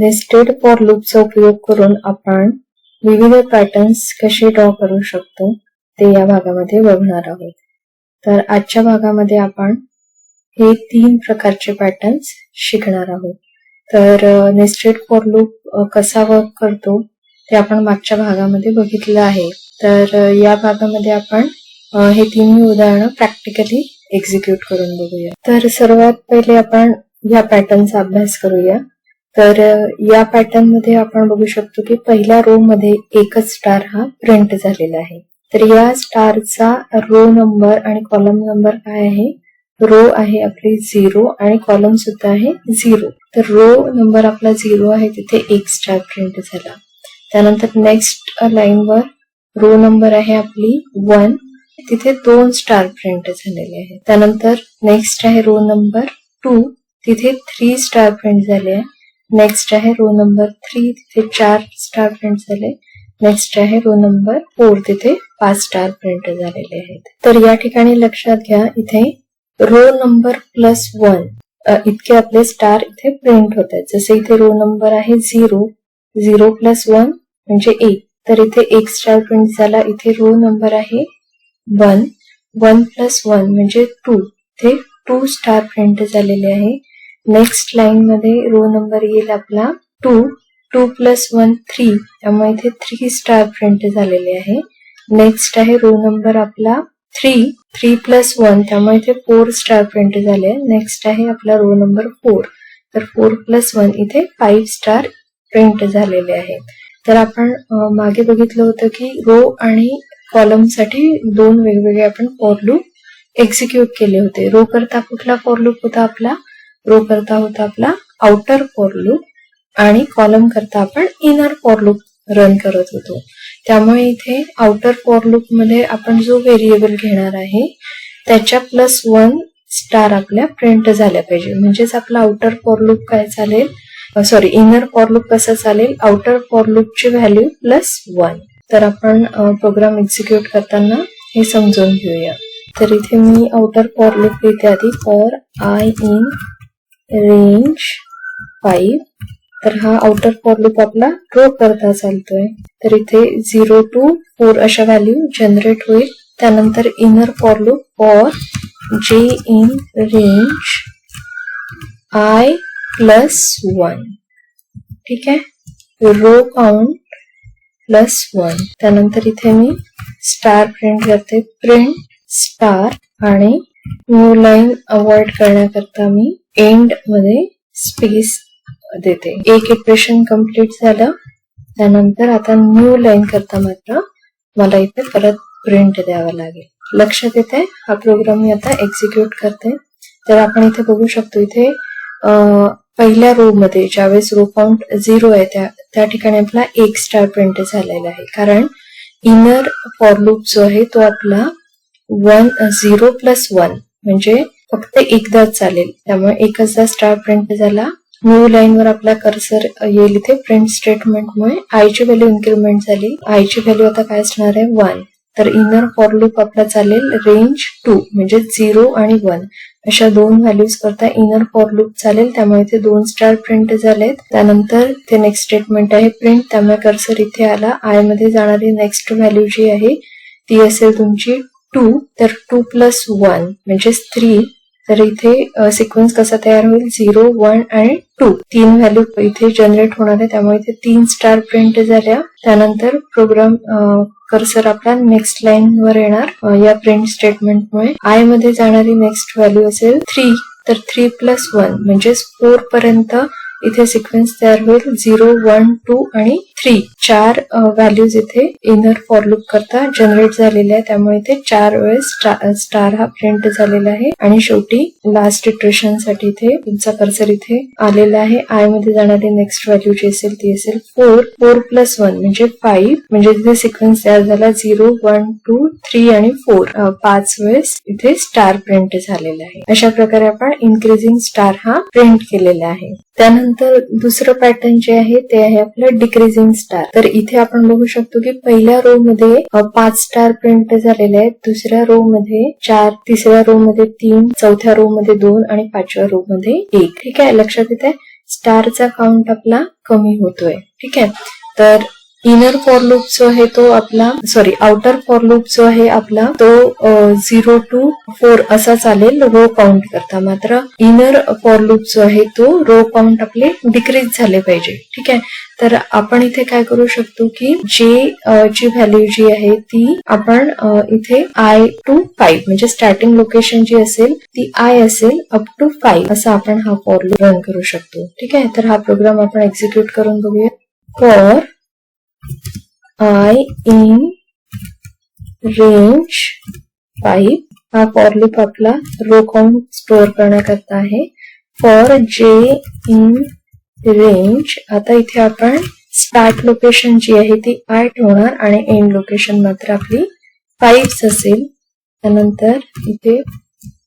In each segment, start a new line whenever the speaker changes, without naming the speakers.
Nested for लूपचा उपयोग करून आपण विविध पॅटर्न्स कसे ड्रॉ करू शकतो ते या भागामध्ये बघणार आहोत. तर आजच्या भागामध्ये आपण हे तीन प्रकारचे पॅटर्न्स शिकणार आहोत. तर नेस्टेड फॉर लूप कसा वर्क करतो ते आपण मागच्या भागामध्ये बघितलं आहे. तर या भागामध्ये आपण हे तिन्ही उदाहरणं प्रॅक्टिकली एक्झिक्यूट करून बघूया. तर सर्वात पहिले आपण या पॅटर्नचा अभ्यास करूया. तर या पॅटर्नमध्ये आपण बघू शकतो की पहिल्या रो मध्ये एकच स्टार हा प्रिंट झालेला आहे. तर या स्टारचा रो नंबर आणि कॉलम नंबर काय आहे? रो आहे आपली झिरो आणि कॉलम सुद्धा आहे झिरो तर रो नंबर आपला झिरो आहे तिथे एक स्टार प्रिंट झाला. त्यानंतर नेक्स्ट लाईनवर रो नंबर आहे आपली वन तिथे दोन स्टार प्रिंट झालेले आहे त्यानंतर नेक्स्ट आहे रो नंबर टू तिथे थ्री स्टार प्रिंट झाले आहे. नेक्स्ट आहे रो नंबर थ्री तिथे चार स्टार प्रिंट झाले. नेक्स्ट आहे रो नंबर फोर तिथे पाच स्टार प्रिंट झालेले आहेत. तर या ठिकाणी लक्षात घ्या इथे रो नंबर प्लस वन इतके आपले स्टार इथे प्रिंट होत आहेत जसे इथे रो नंबर आहे झिरो झिरो प्लस वन म्हणजे एक. तर इथे एक स्टार प्रिंट झाला. इथे रो नंबर आहे वन वन प्लस वन म्हणजे टू इथे टू स्टार प्रिंट झालेले आहे. नेक्स्ट लाईन मध्ये रो नंबर येईल आपला. Two two plus one three त्यामुळे इथे थ्री स्टार प्रिंट झालेले आहे. नेक्स्ट आहे रो नंबर आपला थ्री थ्री प्लस वन त्यामुळे इथे फोर स्टार प्रिंट झाले. नेक्स्ट आहे आपला रो नंबर फोर तर फोर प्लस वन इथे फाईव्ह स्टार प्रिंट झालेले आहेत तर आपण मागे बघितलं होतं की रो आणि कॉलमसाठी दोन वेगवेगळे आपण फॉर लूप एक्झिक्यूट केले होते. रो करता कुठला फॉर लूप होता आपला? रो करता होता आपला आउटर फॉर लूप आणि कॉलम करता आपण इनर फॉर लूप रन करत होतो. त्यामुळे इथे आउटर फॉर लूपमध्ये आपण जो व्हेरिएबल घेणार आहे त्याच्या प्लस वन स्टार आपल्या प्रिंट झाल्या पाहिजे. म्हणजेच आपला आउटर फॉर लूप काय चालेल? सॉरी इनर फॉर लूप कसं चालेल? आउटर फॉर लूपची व्हॅल्यू प्लस वन तर आपण प्रोग्राम एक्झिक्यूट करताना हे समजून घेऊया. तर इथे मी आउटर फॉर लूप घेते आधी for I in range five तर हा आउटर फॉर लूप आपला ड्रॉ करता चालतोय. तर इथे झिरो टू फोर अशा व्हॅल्यू जनरेट होईल. त्यानंतर inner for loop for J in range I plus one ठीक आहे? रो काउंट प्लस वन त्यानंतर इथे मी स्टार प्रिंट करते. प्रिंट स्टार आणि न्यू लाईन अवॉइड करण्याकरता मी एंडमध्ये स्पेस देते. एक इक्वेशन कंप्लीट झालं. त्यानंतर आता न्यू लाईन करता मात्र मला इथे परत प्रिंट द्यावा लागेल. लक्षात येते हा प्रोग्राम मी आता एक्झिक्यूट करते. तर आपण इथे बघू शकतो इथे पहिल्या रो मध्ये ज्यावेळेस रो काउंट झिरो आहे त्या त्या ठिकाणी आपला एक स्टार प्रिंट झालेला आहे. कारण इनर फॉर लूप जो आहे तो आपला वन झिरो प्लस वन म्हणजे फक्त एकदाच चालेल. त्यामुळे एकचदा स्टार प्रिंट झाला. न्यू लाईन वर आपला कर्सर येईल इथे. प्रिंट स्टेटमेंटमुळे आयची व्हॅल्यू इन्क्रीमेंट झाली. आयची व्हॅल्यू आता काय असणार आहे? वन तर इनर फॉर लूप आपला चालेल. रेंज टू म्हणजे झिरो आणि वन अशा दोन व्हॅल्यूज करता इनर फॉर लूप चालेल. त्यामुळे ते दोन स्टार प्रिंट झालेत. त्यानंतर ते नेक्स्ट स्टेटमेंट आहे प्रिंट त्यामुळे कर्सर इथे आला. आयमध्ये जाणारी नेक्स्ट व्हॅल्यू जी आहे ती असेल तुमची टू तर टू प्लस वन म्हणजेच थ्री तर इथे सिक्वेन्स कसा तयार होईल? झिरो वन आणि टू तीन व्हॅल्यू इथे जनरेट होणार आहे त्यामुळे इथे तीन स्टार प्रिंट झाल्या. त्यानंतर प्रोग्राम कर्सर आपला नेक्स्ट लाईन वर येणार. या प्रिंट स्टेटमेंटमुळे आयमध्ये जाणारी नेक्स्ट व्हॅल्यू असेल थ्री तर थ्री प्लस वन म्हणजेच फोर पर्यंत इथे सिक्वेन्स तयार होईल. झिरो वन टू आणि थ्री चार व्हॅल्यूज इथे इनर फॉर लूप करता जनरेट झालेल्या आहे. त्यामुळे इथे चार वेळेस स्टार हा प्रिंट झालेला आहे. आणि शेवटी लास्ट इटरेशनसाठी इथे तुमचा कर्सर इथे आलेला आहे. आयमध्ये जाणारी नेक्स्ट व्हॅल्यू जी असेल ती असेल फोर फोर प्लस वन म्हणजे फाईव्ह म्हणजे तिथे सिक्वेन्स तयार झाला. झिरो वन टू थ्री आणि फोर पाच वेळेस इथे स्टार प्रिंट झालेला आहे. अशा प्रकारे आपण इन्क्रीजिंग स्टार हा प्रिंट केलेला आहे. त्यानंतर दुसरं पॅटर्न जे आहे ते आहे आपलं डिक्रीजिंग स्टार तर इथे आपण बघू शकतो की पहिल्या रो मध्ये पाच स्टार प्रिंट झालेले आहेत. दुसऱ्या रो मध्ये चार तिसऱ्या रो मध्ये तीन चौथ्या रो मध्ये दोन आणि पाचव्या रो मध्ये एक. ठीक आहे? लक्षात येते स्टारचा काउंट आपला कमी होतोय. ठीक आहे? तर इनर फॉर लूप जो आहे तो आपला सॉरी आउटर फॉर लूप जो आहे आपला तो झिरो टू फोर असा चालेल रो काउंट करता. मात्र इनर फॉर लूप जो आहे तो रो काउंट आपले डिक्रीज झाले पाहिजे. ठीक आहे? तर आपण इथे काय करू शकतो की जे ची व्हॅल्यू जी आहे ती आपण इथे आय टू फाईव्ह म्हणजे स्टार्टिंग लोकेशन जी असेल ती आय असेल अप टू फाईव्ह असा आपण हा फॉर लूप रन करू शकतो. ठीक आहे? तर हा प्रोग्राम आपण एक्झिक्यूट करून बघूया. For i in range five हा फॉर लूप आपला रो काउंट स्टोअर करण्याकरता आहे. फॉर जे इन रेंज आता इथे आपण स्टार्ट लोकेशन जी आहे ती आय ठेवणार आणि एंड लोकेशन मात्र आपली फाईव्ह असेल. त्यानंतर इथे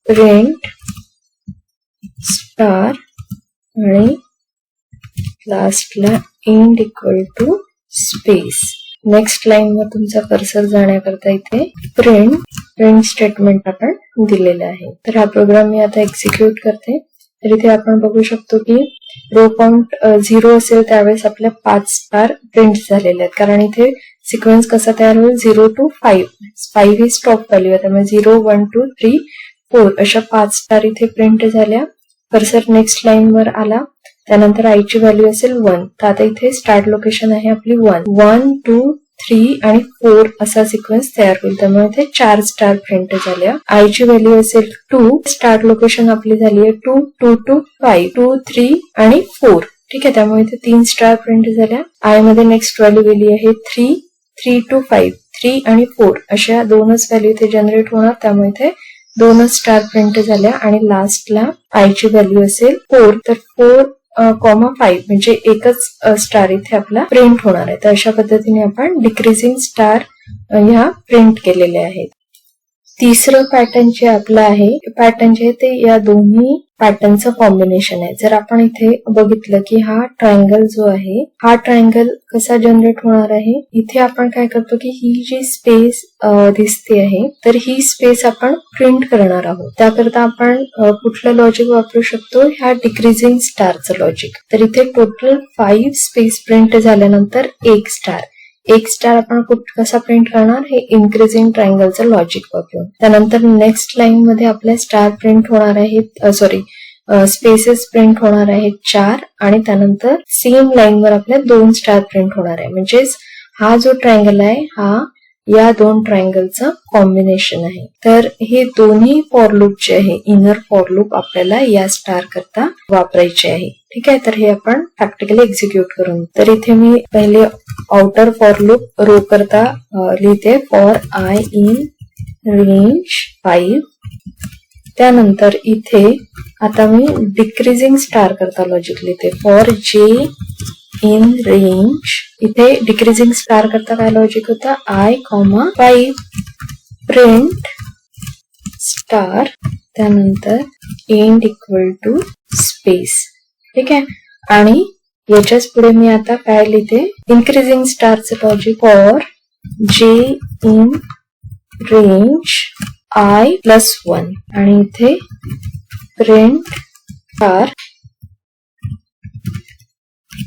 प्रिंट स्टार आणि लास्टला end equal to space next line वर तुमचा कर्सर जाण्याकरता इथे प्रिंट प्रिंट स्टेटमेंट आपण दिलेलं आहे. तर हा प्रोग्राम मी आता एक्झिक्यूट करते. तर इथे आपण बघू शकतो की रो पॉइंट झिरो असेल त्यावेळेस आपल्या पाच स्टार प्रिंट झालेले आहेत. कारण इथे सिक्वेन्स कसा तयार होईल? झिरो टू फाईव्ह फाईव्ह ही स्टॉप व्हॅल्यू आहे. त्यामुळे zero one two three four अशा पाच स्टार इथे प्रिंट झाल्या. कर्सर नेक्स्ट लाईन वर आला. त्यानंतर आईची व्हॅल्यू असेल वन तर आता इथे स्टार्ट लोकेशन आहे आपली वन वन टू थ्री आणि फोर असा सिक्वेन्स तयार होईल. त्यामुळे इथे चार स्टार प्रिंट झाल्या. आयची व्हॅल्यू असेल टू स्टार्ट लोकेशन आपली झाली आहे two two two five two three आणि फोर ठीक आहे त्यामुळे इथे तीन स्टार प्रिंट झाल्या. आयमध्ये नेक्स्ट व्हॅल्यू गेली आहे three three two five three आणि फोर अशा दोनच व्हॅल्यू इथे जनरेट होणार. त्यामुळे इथे दोनच स्टार प्रिंट झाल्या. आणि लास्टला आयची व्हॅल्यू असेल फोर तर फोर कॉमा फाईव्ह म्हणजे एकच स्टार इथे आपला प्रिंट होणार आहे. तर अशा पद्धतीने आपण डिक्रीजिंग स्टार ह्या प्रिंट केलेल्या आहेत. तिसरं पॅटर्न जे आपलं आहे पॅटर्न जे आहे ते या दोन्ही पॅटर्नचं कॉम्बिनेशन आहे. जर आपण इथे बघितलं की हा ट्रायंगल जो आहे हा ट्रायंगल कसा जनरेट होणार आहे? इथे आपण काय करतो की ही जी स्पेस दिसते आहे तर ही स्पेस आपण प्रिंट करणार आहोत. त्याकरता आपण कुठलं लॉजिक वापरू शकतो? ह्या डिक्रीजिंग स्टारचं लॉजिक तर इथे टोटल फाईव्ह स्पेस प्रिंट झाल्यानंतर एक स्टार एक स्टार आपण कसा प्रिंट करणार? हे इन्क्रीजिंग ट्रायंगलचं लॉजिक वापरून त्यानंतर नेक्स्ट लाईन मध्ये आपल्या स्टार प्रिंट होणार आहेत सॉरी स्पेसेस प्रिंट होणार आहेत चार आणि त्यानंतर सेम लाईन वर आपल्या दोन स्टार प्रिंट होणार आहे. म्हणजेच हा जो ट्रायंगल आहे हा या दोन ट्रायंगलचं कॉम्बिनेशन आहे. तर हे दोन्ही फॉर लूप जे आहे इनर फॉर लूप आपल्याला या स्टार करता वापरायचे आहे. ठीक आहे? तर हे आपण प्रॅक्टिकली एक्झिक्यूट करून. तर इथे मी पहिले आउटर फॉर लूप रो करता लिहिते for i in range five त्यानंतर इथे आता मी डिक्रीजिंग स्टार करता लॉजिक लिहिते. फॉर जे इन रेंज इथे डिक्रीजिंग स्टार करता काय लॉजिक होता? I comma five print star त्यानंतर एंड इक्वल टू स्पेस ठीक आहे? आणि याच्याच पुढे मी आता काय लिहिते? Increasing स्टारचं logic for j in range i plus one आणि इथे print star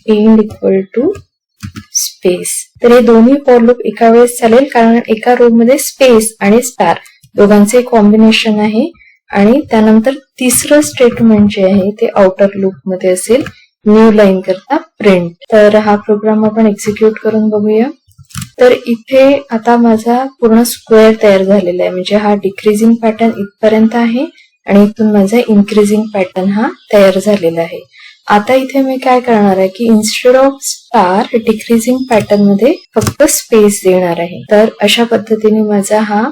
end equal to space तर हे दोन्ही फॉर लूप एका वेळेस चालेल कारण एका रो मध्ये स्पेस आणि स्टार दोघांचे कॉम्बिनेशन आहे. आणि त्यानंतर तिसरं स्टेटमेंट जे आहे ते आउटर लूपमध्ये असेल न्यू लाईन करता प्रिंट तर हा प्रोग्राम आपण एक्झिक्यूट करून बघूया. तर इथे आता माझा पूर्ण स्क्वेअर तयार झालेला आहे. म्हणजे हा डिक्रीजिंग पॅटर्न इथपर्यंत आहे आणि इथून माझा इन्क्रीजिंग पॅटर्न हा तयार झालेला आहे. आता इथे मी काय करणार आहे की इन्स्टेड ऑफ स्टार डिक्रीजिंग पॅटर्नमध्ये फक्त स्पेस देणार आहे. तर अशा पद्धतीने माझा हा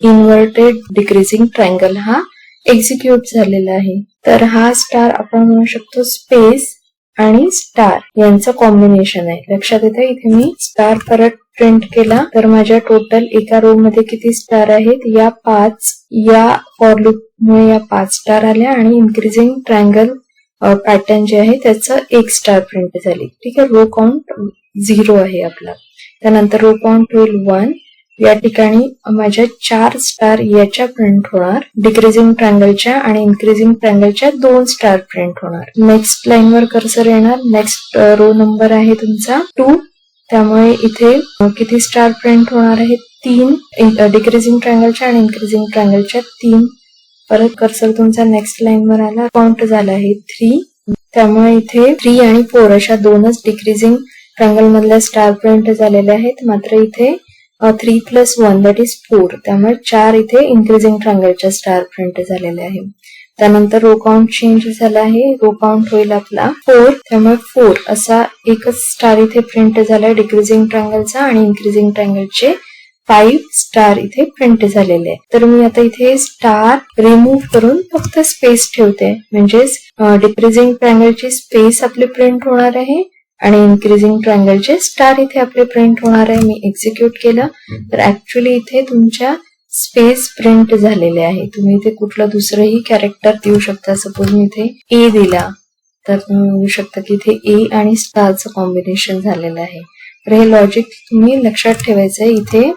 इन्व्हर्टेड डिक्रीजिंग ट्रायंगल हा एक्झिक्यूट झालेला आहे. तर हा स्टार आपण म्हणू शकतो स्पेस आणि स्टार यांचं कॉम्बिनेशन आहे. लक्षात येतं इथे मी स्टार परत प्रिंट केला. तर माझ्या टोटल एका रो मध्ये किती स्टार आहेत? या पाच या फॉर मुळे या पाच स्टार आल्या आणि इन्क्रीजिंग ट्रायंगल पॅटर्न जे आहे त्याचं एक स्टार प्रिंट झाली. ठीक आहे? रो काउंट झिरो आहे आपला. त्यानंतर रो काउंट होईल वन या ठिकाणी माझ्या चार स्टार याच्या प्रिंट होणार. डिक्रीजिंग ट्रँगलच्या आणि इन्क्रीजिंग ट्रँगलच्या दोन स्टार प्रिंट होणार. नेक्स्ट लाईन वर कर्सर येणार. नेक्स्ट रो नंबर आहे तुमचा टू त्यामुळे इथे किती स्टार प्रिंट होणार आहे? तीन. डिक्रीजिंग ट्रँगलच्या आणि इन्क्रीजिंग ट्रँगलच्या तीन. परत कर्सर तुमचा नेक्स्ट लाईन वर आला. काउंट झाला आहे थ्री त्यामुळे इथे थ्री आणि फोर अशा दोनच डिक्रीजिंग ट्रँगल मधल्या स्टार प्रिंट झालेल्या आहेत. मात्र इथे three plus one that is four त्यामुळे चार इथे इन्क्रीजिंग ट्रँगलच्या स्टार प्रिंट झालेल्या आहे. त्यानंतर रो काउंट चेंज झाला आहे. रो काउंट होईल आपला फोर त्यामुळे फोर असा एकच स्टार इथे प्रिंट झालाय डिक्रीजिंग ट्रँगलचा आणि इन्क्रीजिंग ट्रँगलचे फाईव्ह स्टार इथे प्रिंट झालेले आहे तर मी आता इथे स्टार रिमूव्ह करून फक्त स्पेस ठेवते. म्हणजेच डिक्रीजिंग ट्रँगलची स्पेस आपली प्रिंट होणार आहे आणि इन्क्रीजिंग ट्रँगलचे स्टार इथे आपले प्रिंट होणार आहे. मी एक्झिक्यूट केलं. तर ऍक्च्युली इथे तुमच्या स्पेस प्रिंट झालेले आहे. तुम्ही इथे कुठलं दुसरंही कॅरेक्टर देऊ शकता. सपोज मी इथे ए दिला. तर तुम्ही म्हणू शकता की इथे ए आणि स्टारचं कॉम्बिनेशन झालेलं आहे. तर हे लॉजिक तुम्ही लक्षात ठेवायचं आहे इथे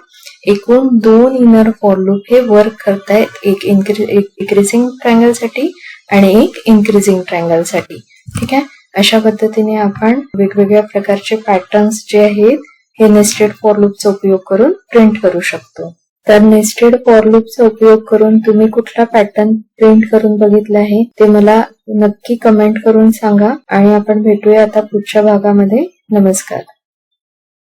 एकूण दोन इनर फॉर लूप हे वर्क करतायत. एक इन्क्रीजिंग ट्रँगलसाठी आणि एक इन्क्रीजिंग ट्रँगलसाठी. ठीक आहे? अशा पद्धतीने आपण वेगवेगळ्या प्रकारचे पॅटर्न्स जे आहेत हे नेस्टेड फॉर लूपचा उपयोग करून प्रिंट करू शकतो. तर नेस्टेड फॉर लूपचा उपयोग करून तुम्ही कुठला पॅटर्न प्रिंट करून बघितला आहे ते मला नक्की कमेंट करून सांगा आणि आपण भेटूया आता पुढच्या भागामध्ये. नमस्कार.